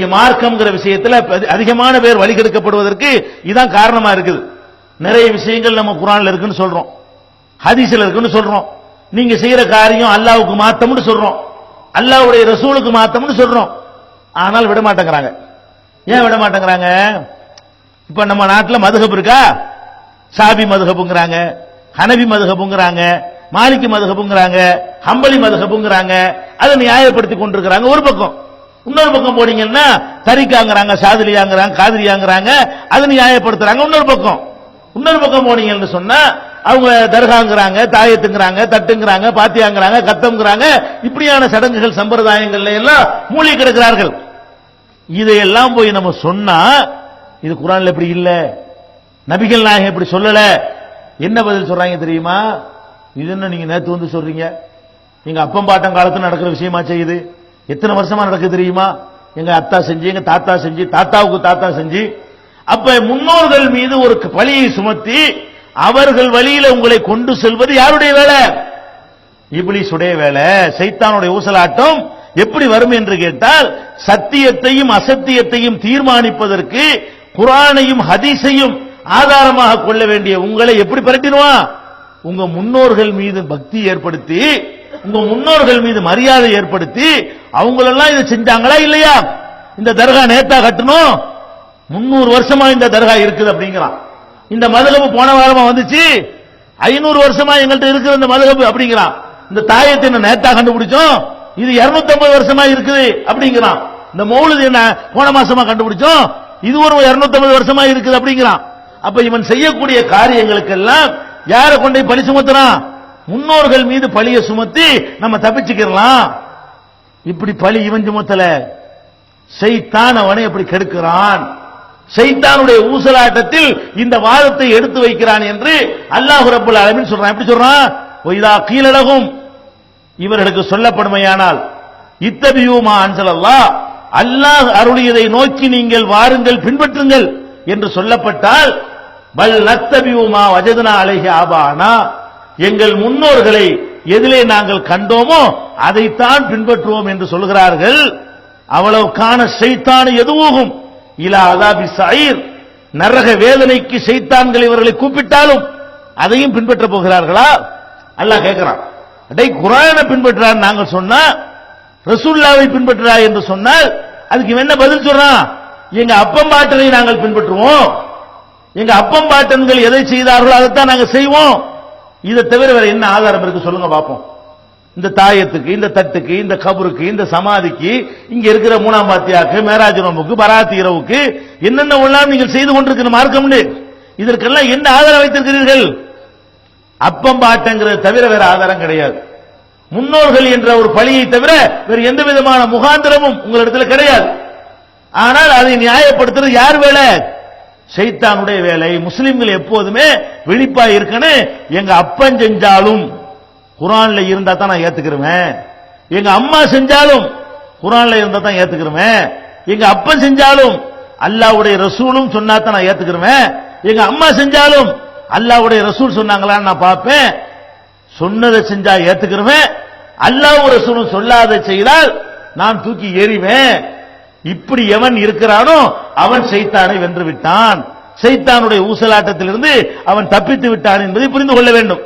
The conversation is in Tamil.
மார்க்கம்ங்கிற விஷயத்தில் அதிகமான பேர் வழிகெடுக்கப்படுவதற்கு இதான் காரணமா இருக்குது. நிறைய விஷயங்கள் நம்ம குரான்ல இருக்குன்னு சொல்றோம். ஹதீஸ்ல இருக்குன்னு சொல்றோம். நீங்க செய்யற காரியம் அல்லாவுக்கு மாத்தம்னு சொல்றோம். அல்லாஹ்வுடைய ரசூலுக்கு மாத்தம்னு சொல்றோம். ஆனால் விட மாட்டேங்கிறாங்க. ஏன் விட மாட்டேங்கிறாங்க? இப்ப நம்ம நாட்டில் மதுகப் இருக்கா? சாபி மதுகப்புங்கிறாங்க ஹனபி மதுகப்புங்கிறாங்க மாலிக்கு மதுகப்புங்கிறாங்க ஹம்பளி மதுகப்புங்கிறாங்க அதை நியாயப்படுத்தி கொண்டிருக்கிறாங்க ஒரு பக்கம். இன்னொரு பக்கம் போனீங்கன்னா தரிக்காங்கிறாங்க சாதிரியாங்கிறாங்க காதிரியாங்கிறாங்க அதை நியாயப்படுத்துறாங்க. இன்னொரு பக்கம். இன்னொரு பக்கம் போனீங்கன்னு சொன்னா அவங்க தர்காங்கிறாங்க தாயத்துங்கிறாங்க தட்டுங்கிறாங்க பாத்தியாங்கிறாங்க கத்தம்ங்கிறாங்க. இப்படியான சடங்குகள் சம்பிரதாயங்கள்ல எல்லாம் மூழ்கி கிடக்கிறார்கள். இதையெல்லாம் போய் நம்ம சொன்னா இது குரான்ல இப்படி இல்ல. நபிகள் நாயகம் இப்படி சொல்லல. என்ன பதில் சொல்றாங்க தெரியுமா? இது என்ன நீங்க நேத்து வந்து சொல்றீங்க? எங்க அப்பம் பாட்டம் காலத்துல நடக்கிற விஷயமா செய்யுது. எத்தனை வருஷமா நடக்குது தெரியுமா? எங்க அத்தா செஞ்சு எங்க தாத்தா செஞ்சு தாத்தாவுக்கு தாத்தா செஞ்சு அப்ப முன்னோர்கள் மீது ஒரு பழியை சுமத்தி அவர்கள் வழியில உங்களை கொண்டு செல்வது யாருடைய வேலை? இபிலிசுடைய வேலை. சைத்தானுடைய ஊசலாட்டம் எப்படி வரும் என்று கேட்டால் சத்தியத்தையும் அசத்தியத்தையும் தீர்மானிப்பதற்கு குரானையும் ஹதீஸையும் ஆதாரமாக கொள்ள வேண்டிய உங்களை எப்படி பரட்டிடுவான்? உங்க முன்னோர்கள் மீது பக்தி ஏற்படுத்தி உங்க முன்னோர்கள் மீது மரியாதை ஏற்படுத்தி அவங்களெல்லாம் இதை செஞ்சாங்களா இல்லையா? இந்த தர்கா நேத்தா கட்டணும். முன்னூறு வருஷமா இந்த தர்கா இருக்குது அப்படிங்கிறான். இந்த மதுகபு போன வாரமா வந்துச்சு. ஐநூறு வருஷமா எங்கள்கிட்ட இருக்கிற இந்த மதுகபு அப்படிங்கிறான். இந்த தாயத்தை என்ன நேத்தா கண்டுபிடிச்சோம்? இது 250 வருஷமா இருக்குது அப்படிங்கிறான். இந்த மௌலுது என்ன போன மாசமா கண்டுபிடிச்சோம்? இது ஒரு 250 வருஷமா இருக்குது அப்படிங்கிறான். அப்ப இவன் செய்யக்கூடிய காரியங்களுக்கெல்லாம் யாரை கொண்டு பணி பழி சுமத்துறான் முன்னோர்கள் மீது பழிய சுமத்தி நம்ம தப்பிச்சுக்கிறலாம். இப்படி பழி இவன் சுமத்தல. செய்தான் அவனை எப்படி கெடுக்கிறான். செய்தானுடைய ஊசலாட்டத்தில் இந்த வாதத்தை எடுத்து வைக்கிறான் என்று அல்லாஹு ரப்பல் அலமின் சொல்றான். எப்படி சொல்றான்? ஒய்தா கீழடகும் இவர்களுக்கு சொல்லப்படுமையானால் இத்தபியூமா அன்சலல்லா அல்லாஹ் அருளியதை நோக்கி நீங்கள் வாருங்கள் பின்பற்றுங்கள் என்று சொல்லப்பட்டால் பல் நத்தபியுமா வஜதுனா அழகி ஆபானா. எங்கள் முன்னோர்களை எதிலே நாங்கள் கண்டோமோ அதைத்தான் பின்பற்றுவோம் என்று சொல்கிறார்கள். அவ்வளவு காண செய்தான் எதுவும் இலா அதாபி சாயிர். நரக வேதனைக்கு செய்தான்கள் இவர்களை கூப்பிட்டாலும் அதையும் பின்பற்ற போகிறார்களா? அல்லாஹ் கேட்கிறான். அடை குரானை பின்பற்றான் நாங்கள் சொன்னா ரசூல்லாவை பின்பற்றா என்று சொன்னால் அதுக்கு இவன் என்ன பதில் சொல்றான் எங்க அப்பம் பாட்டனை நாங்கள் பின்பற்றுவோம். எங்க அப்பம் பாட்டன்கள் எதை செய்தார்களோ அதைத்தான் நாங்கள் செய்வோம். இதை தவிர வேற என்ன ஆதாரம் இருக்கு சொல்லுங்க பார்ப்போம் இந்த தாயத்துக்கு இந்த தட்டுக்கு இந்த கபருக்கு இந்த சமாதிக்கு இங்க இருக்கிற மூணாம் பாத்தியாக்கு மேராஜ் நோம்புக்கு பராத்தி இரவுக்கு என்னென்ன உள்ளாம் நீங்கள் செய்து கொண்டிருக்கிற மார்க்கம்னு இதற்கெல்லாம் என்ன ஆதாரம் வைத்திருக்கிறீர்கள்? அப்பம் பாட்டங்கிறது தவிர வேற ஆதாரம் கிடையாது. முன்னோர்கள் என்ற ஒரு பழியை தவிர வேறு எந்த விதமான முகாந்திரமும் உங்களிடத்தில் கிடையாது. ஆனால் அதை நியாயப்படுத்துறது யார் வேலை? சைத்தானுடைய வேலை. முஸ்லிம்கள் எப்போதுமே வெளிப்பா இருக்கணும் எங்க அப்பன் செஞ்சாலும் குரான்ல இருந்தா தான் நான் ஏத்துக்கிறேன் எங்க அம்மா செஞ்சாலும் குரான்ல இருந்தா தான் ஏத்துக்கிறேன் எங்க அப்பன் செஞ்சாலும் அல்லாவுடைய ரசூலும் சொன்னா தான் நான் ஏத்துக்கிறேன் எங்க அம்மா செஞ்சாலும் அல்லாவுடைய ரசூல் சொன்னாங்களான்னு நான் பார்ப்பேன். சொன்னதை செஞ்சா ஏத்துக்கிறேன் அல்லாஹ் ரசூலும் சொல்லாத செய்தால் நான் தூக்கி எறிவேன். இப்படி எவன் இருக்கிறானோ அவன் சைத்தானை வென்று விட்டான். சைத்தானுடைய ஊசலாட்டத்திலிருந்து அவன் தப்பித்து விட்டான் என்பதை புரிந்து கொள்ள வேண்டும்.